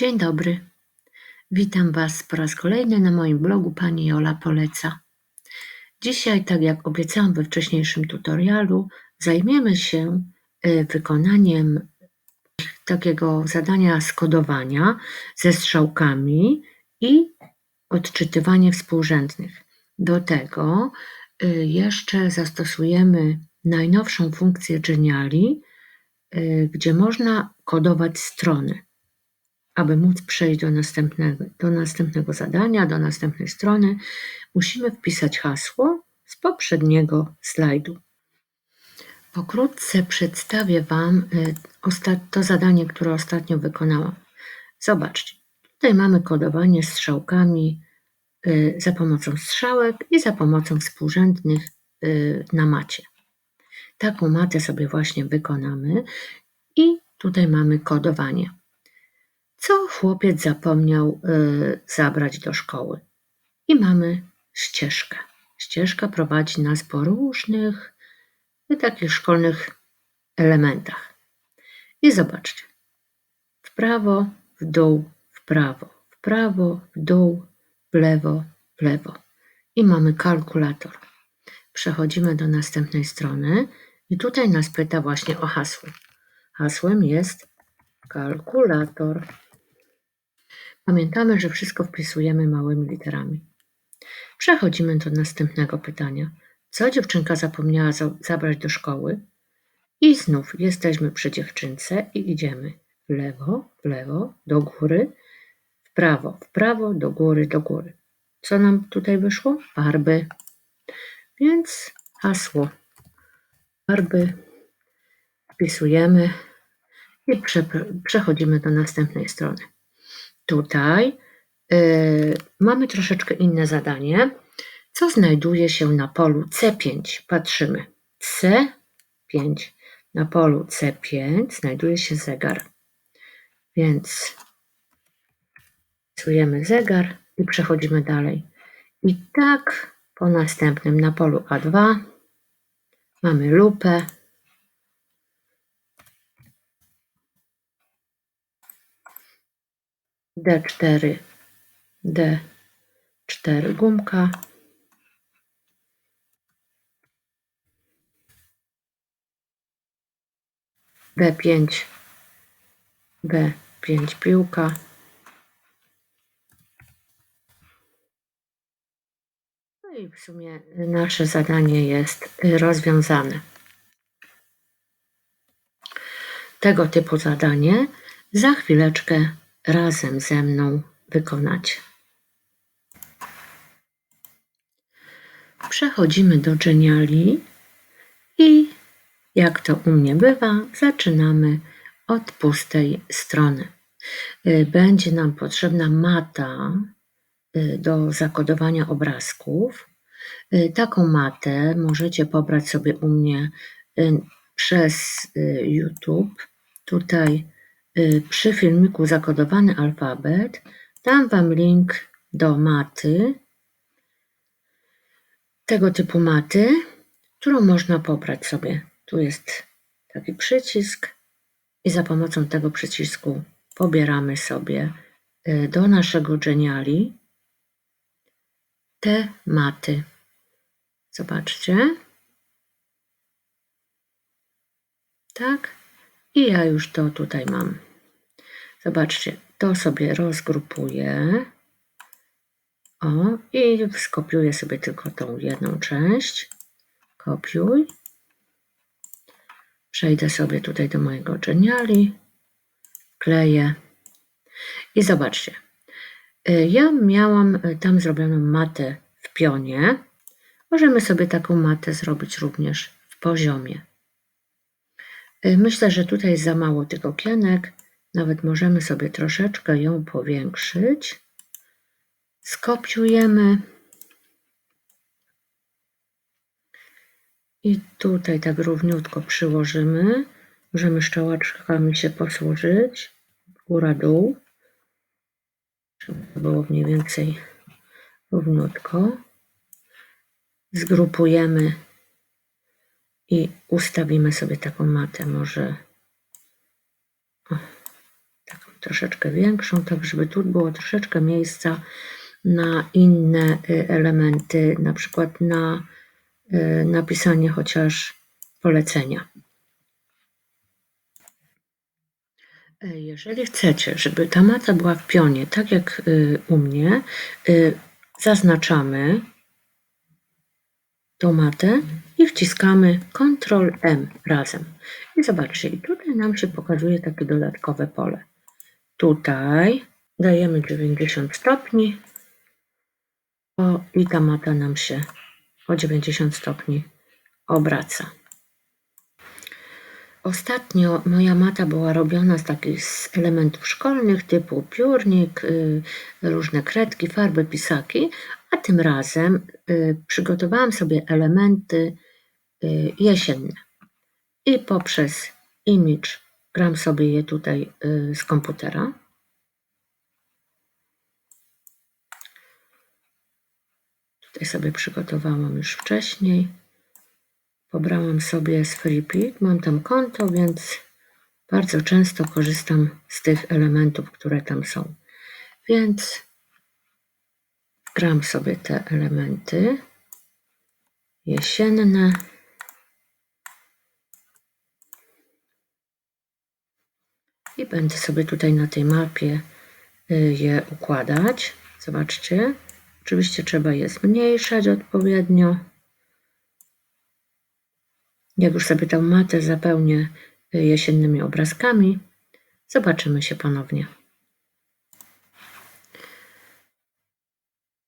Dzień dobry. Witam Was po raz kolejny na moim blogu Pani Jola Poleca. Dzisiaj, tak jak obiecałam we wcześniejszym tutorialu, zajmiemy się y, wykonaniem takiego zadania skodowania ze strzałkami i odczytywanie współrzędnych. Do tego y, jeszcze zastosujemy najnowszą funkcję Geniali, y, gdzie można kodować strony aby móc przejść do następnego, do następnego zadania, do następnej strony, musimy wpisać hasło z poprzedniego slajdu. Pokrótce przedstawię Wam y, to zadanie, które ostatnio wykonałam. Zobaczcie, tutaj mamy kodowanie strzałkami y, za pomocą strzałek i za pomocą współrzędnych y, na macie. Taką matę sobie właśnie wykonamy i tutaj mamy kodowanie co chłopiec zapomniał y, zabrać do szkoły. I mamy ścieżkę. Ścieżka prowadzi nas po różnych y, takich szkolnych elementach. I zobaczcie. W prawo, w dół, w prawo, w prawo, w dół, w lewo, w lewo. I mamy kalkulator. Przechodzimy do następnej strony i tutaj nas pyta właśnie o hasło. Hasłem jest kalkulator. Pamiętamy, że wszystko wpisujemy małymi literami. Przechodzimy do następnego pytania. Co dziewczynka zapomniała za zabrać do szkoły? I znów jesteśmy przy dziewczynce i idziemy w lewo, w lewo, do góry, w prawo, w prawo, do góry, do góry. Co nam tutaj wyszło? Farby. Więc hasło farby wpisujemy i prze przechodzimy do następnej strony. Tutaj y, mamy troszeczkę inne zadanie. Co znajduje się na polu C5? Patrzymy. C5. Na polu C5 znajduje się zegar. Więc wpisujemy zegar i przechodzimy dalej. I tak po następnym na polu A2 mamy lupę, D4, D4 gumka. B5, B5 piłka. No i w sumie nasze zadanie jest rozwiązane. Tego typu zadanie za chwileczkę razem ze mną wykonać. Przechodzimy do Geniali i jak to u mnie bywa, zaczynamy od pustej strony. Y, będzie nam potrzebna mata y, do zakodowania obrazków. Y, taką matę możecie pobrać sobie u mnie przez YouTube. Tutaj przy filmiku Zakodowany alfabet dam Wam link do maty, tego typu maty, którą można pobrać sobie. Tu jest taki przycisk i za pomocą tego przycisku pobieramy sobie y, do naszego Geniali te maty. Zobaczcie. Tak. I ja już to tutaj mam. Zobaczcie, to sobie rozgrupuję. O, i skopiuję sobie tylko tą jedną część. Kopiuj. Przejdę sobie tutaj do mojego Geniali. Kleję. I zobaczcie. Y, ja miałam y, tam zrobioną matę w pionie. Możemy sobie taką matę zrobić również w poziomie. Y, myślę, że tutaj za mało tych okienek. Nawet możemy sobie troszeczkę ją powiększyć. Skopiujemy. I tutaj tak równiutko przyłożymy. Możemy szczołaczkami się posłużyć. Góra-dół. Żeby było mniej więcej równiutko. Zgrupujemy i ustawimy sobie taką matę, może o, taką troszeczkę większą, tak żeby tu było troszeczkę miejsca na inne y, elementy, na przykład na y, napisanie chociaż polecenia. E, jeżeli chcecie, żeby ta mata była w pionie, tak jak y, u mnie, zaznaczamy tą matę i wciskamy Ctrl M razem. I zobaczcie, i tutaj nam się pokazuje takie dodatkowe pole. Tutaj dajemy 90 stopni o, i ta mata nam się o 90 stopni obraca. Ostatnio moja mata była robiona z takich z elementów szkolnych typu piórnik, y, różne kredki, farby, pisaki, a tym razem y, przygotowałam sobie elementy jesienne. I poprzez image gram sobie je tutaj z komputera. Tutaj sobie przygotowałam już wcześniej. Pobrałam sobie z FreePick, mam tam konto, więc bardzo często korzystam z tych elementów, które tam są. Więc gram sobie te elementy jesienne. I będę sobie tutaj na tej mapie y, je układać. Zobaczcie, oczywiście trzeba je zmniejszać odpowiednio. Jak już sobie tę matę zapełnię y, jesiennymi obrazkami, zobaczymy się ponownie.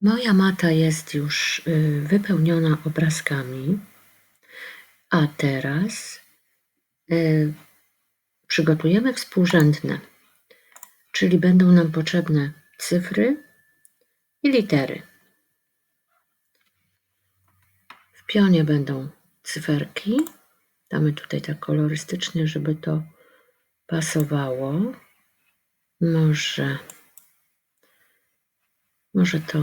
Moja mata jest już y, wypełniona obrazkami, a teraz przygotujemy współrzędne, czyli będą nam potrzebne cyfry i litery. W pionie będą cyferki. Damy tutaj tak kolorystycznie, żeby to pasowało. Może, może to.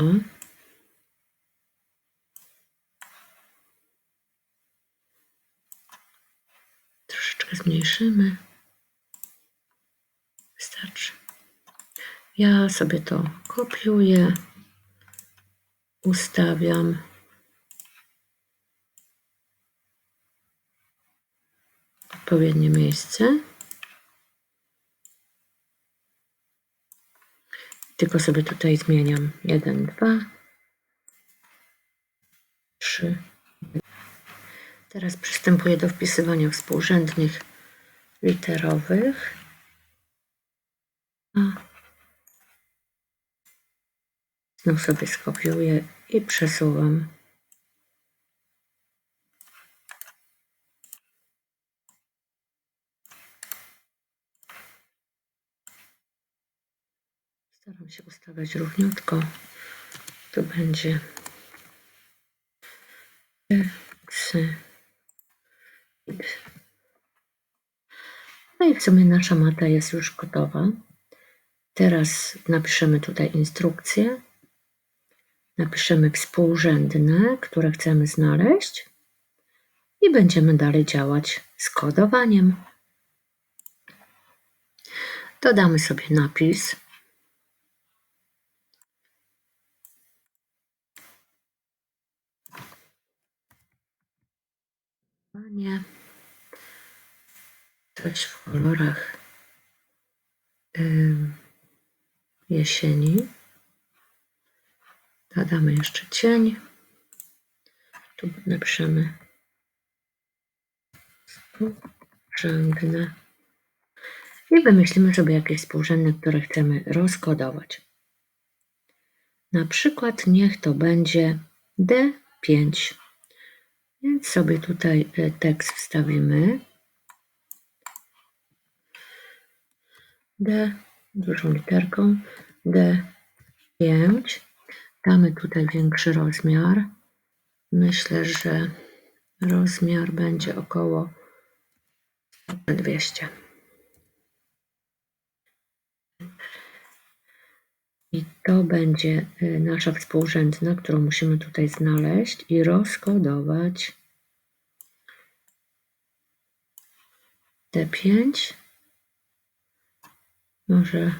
Troszeczkę zmniejszymy. Ja sobie to kopiuję, ustawiam. odpowiednie miejsce. Tylko sobie tutaj zmieniam 1, 2, 3. Teraz przystępuję do wpisywania współrzędnych literowych. A znów sobie skopiuję i przesuwam Staram się ustawiać równiutko. Tu będzie X, X. No i w sumie nasza mata jest już gotowa. Teraz napiszemy tutaj instrukcję. Napiszemy współrzędne, które chcemy znaleźć i będziemy dalej działać z kodowaniem. Dodamy sobie napis. Nie. Coś w kolorach jesieni. Dodamy jeszcze cień. Tu napiszemy współrzędne. I wymyślimy sobie jakieś współrzędne, które chcemy rozkodować. Na przykład niech to będzie D5. Więc sobie tutaj e, tekst wstawimy. D dużą literką D5. Damy tutaj większy rozmiar. Myślę, że rozmiar będzie około 200. I to będzie y, nasza współrzędna, którą musimy tutaj znaleźć i rozkodować. D5. Może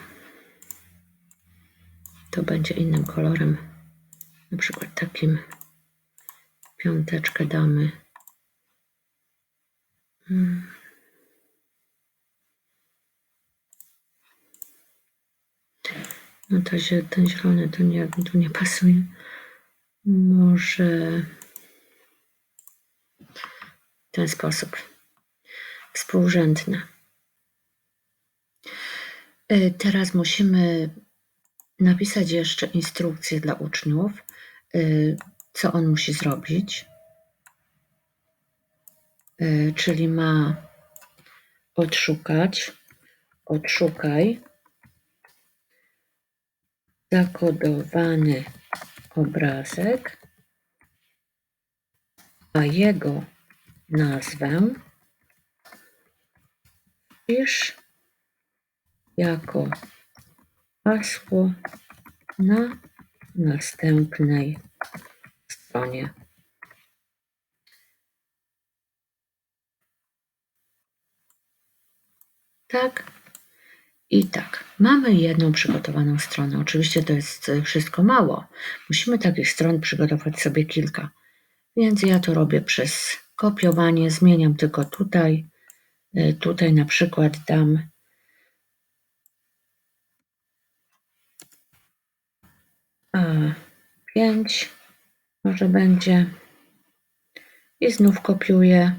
to będzie innym kolorem. Na przykład takim piąteczkę damy. Hmm. No to się, ten zielony to nie, tu nie pasuje. Może w ten sposób. Współrzędne. Y, teraz musimy napisać jeszcze instrukcję dla uczniów, co on musi zrobić. Y, czyli ma odszukać, odszukaj. Zakodowany obrazek, a jego nazwę. Wpisz jako hasło na następnej stronie. Tak i tak. Mamy jedną przygotowaną stronę. Oczywiście to jest wszystko mało. Musimy takich stron przygotować sobie kilka. Więc ja to robię przez kopiowanie. Zmieniam tylko tutaj. Y, tutaj na przykład dam A5 może będzie i znów kopiuję.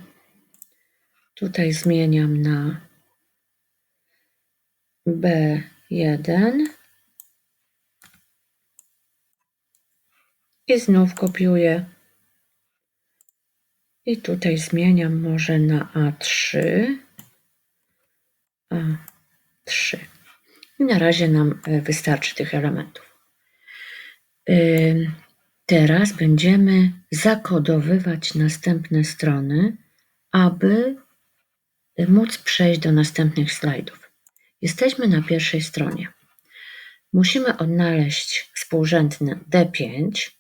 Tutaj zmieniam na B1 i znów kopiuję. I tutaj zmieniam może na A3. A3. I na razie nam e, wystarczy tych elementów. Teraz będziemy zakodowywać następne strony, aby móc przejść do następnych slajdów. Jesteśmy na pierwszej stronie. Musimy odnaleźć współrzędny D5,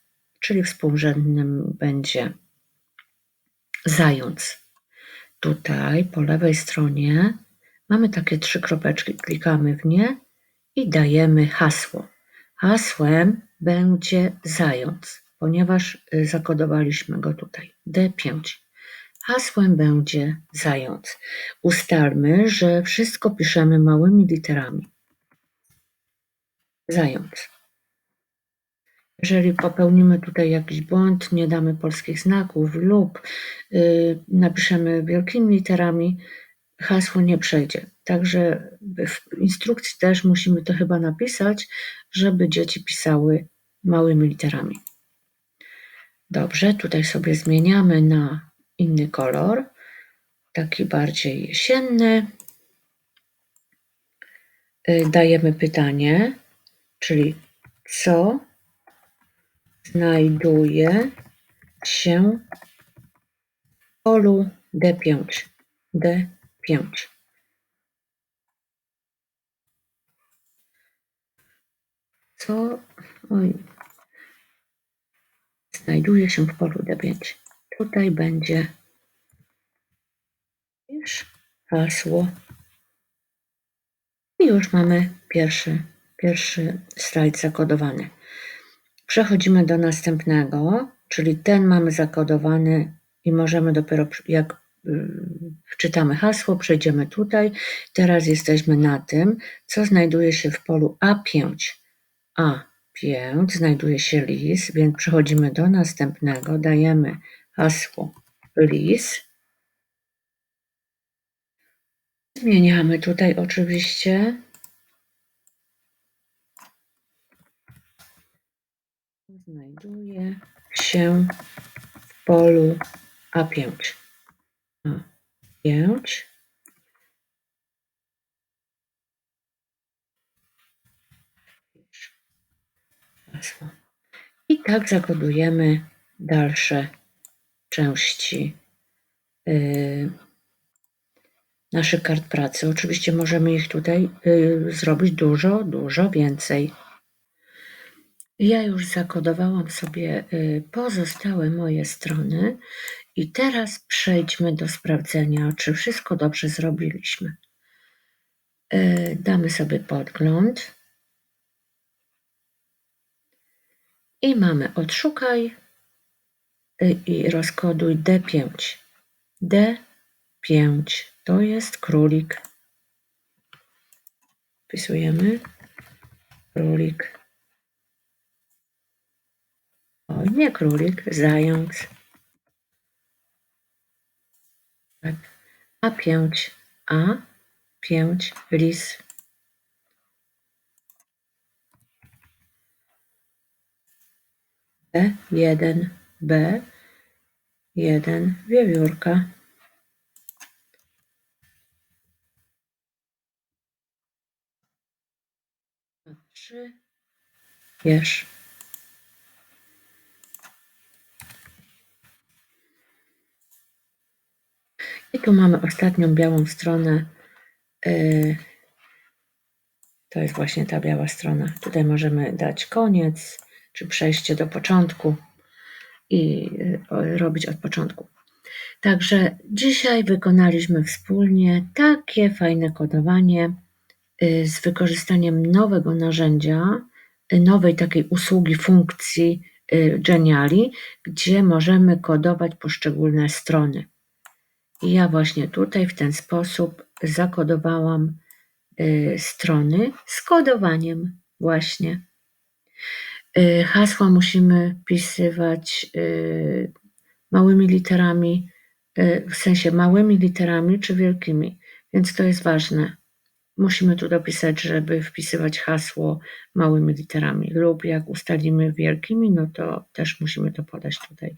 czyli współrzędnym będzie zając. Tutaj po lewej stronie mamy takie trzy kropeczki, klikamy w nie i dajemy hasło. Hasłem będzie zając, ponieważ y, zakodowaliśmy go tutaj. D5. Hasłem będzie zając. Ustalmy, że wszystko piszemy małymi literami. Zając. Jeżeli popełnimy tutaj jakiś błąd, nie damy polskich znaków lub yy, napiszemy wielkimi literami, hasło nie przejdzie. Także w instrukcji też musimy to chyba napisać, żeby dzieci pisały małymi literami. Dobrze, tutaj sobie zmieniamy na inny kolor, taki bardziej jesienny. Y, dajemy pytanie, czyli co znajduje się w polu D5. D5. Co oj, znajduje się w polu D5? Tutaj będzie już hasło. I już mamy pierwszy, pierwszy slajd zakodowany. Przechodzimy do następnego, czyli ten mamy zakodowany i możemy dopiero jak y, wczytamy hasło, przejdziemy tutaj. Teraz jesteśmy na tym, co znajduje się w polu A5. A5 znajduje się lis, więc przechodzimy do następnego, dajemy hasło lis. Zmieniamy tutaj oczywiście. Znajduje się w polu A5. A5. I tak zakodujemy dalsze części y, naszych kart pracy. Oczywiście możemy ich tutaj y, zrobić dużo, dużo więcej. Ja już zakodowałam sobie y, pozostałe moje strony i teraz przejdźmy do sprawdzenia, czy wszystko dobrze zrobiliśmy. Damy sobie podgląd. I mamy odszukaj e, i rozkoduj D5. D5 to jest królik. Wpisujemy królik. O, nie królik, zając. Tak. A5, A5, lis. B1, B1, wiewiórka. Trzy. I tu mamy ostatnią białą stronę. Y, to jest właśnie ta biała strona. Tutaj możemy dać koniec, czy przejście do początku i y, robić od początku. Także dzisiaj wykonaliśmy wspólnie takie fajne kodowanie y, z wykorzystaniem nowego narzędzia, nowej takiej usługi, funkcji Geniali, gdzie możemy kodować poszczególne strony. I ja właśnie tutaj w ten sposób zakodowałam strony z kodowaniem właśnie. Y, hasła musimy wpisywać y, małymi literami, w sensie małymi literami czy wielkimi, więc to jest ważne. Musimy tu dopisać, żeby wpisywać hasło małymi literami, lub jak ustalimy wielkimi, no to też musimy to podać tutaj,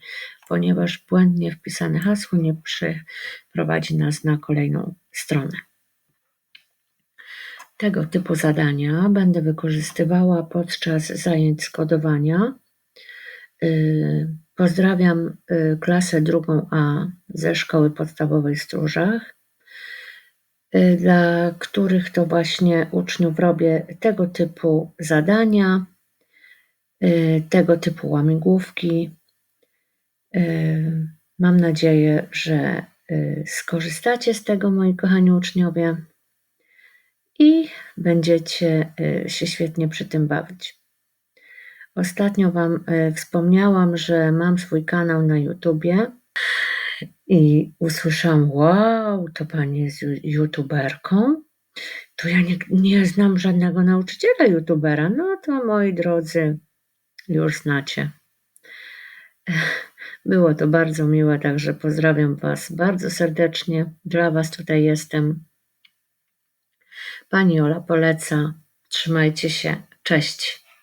ponieważ błędnie wpisane hasło nie przeprowadzi nas na kolejną stronę. Tego typu zadania będę wykorzystywała podczas zajęć z kodowania. Y, pozdrawiam y, klasę drugą A ze szkoły podstawowej Stróżach. Y, dla których to właśnie uczniów robię tego typu zadania, tego typu łamigłówki. Mam nadzieję, że skorzystacie z tego, moi kochani uczniowie, będziecie się świetnie przy tym bawić. Ostatnio Wam wspomniałam, że mam swój kanał na YouTubie. I usłyszałam: Wow, to pani jest youtuberką? To ja nie, nie znam żadnego nauczyciela youtubera. No to moi drodzy, już znacie. Było to bardzo miłe, także pozdrawiam Was bardzo serdecznie. Dla Was tutaj jestem. Pani Ola poleca. Trzymajcie się. Cześć.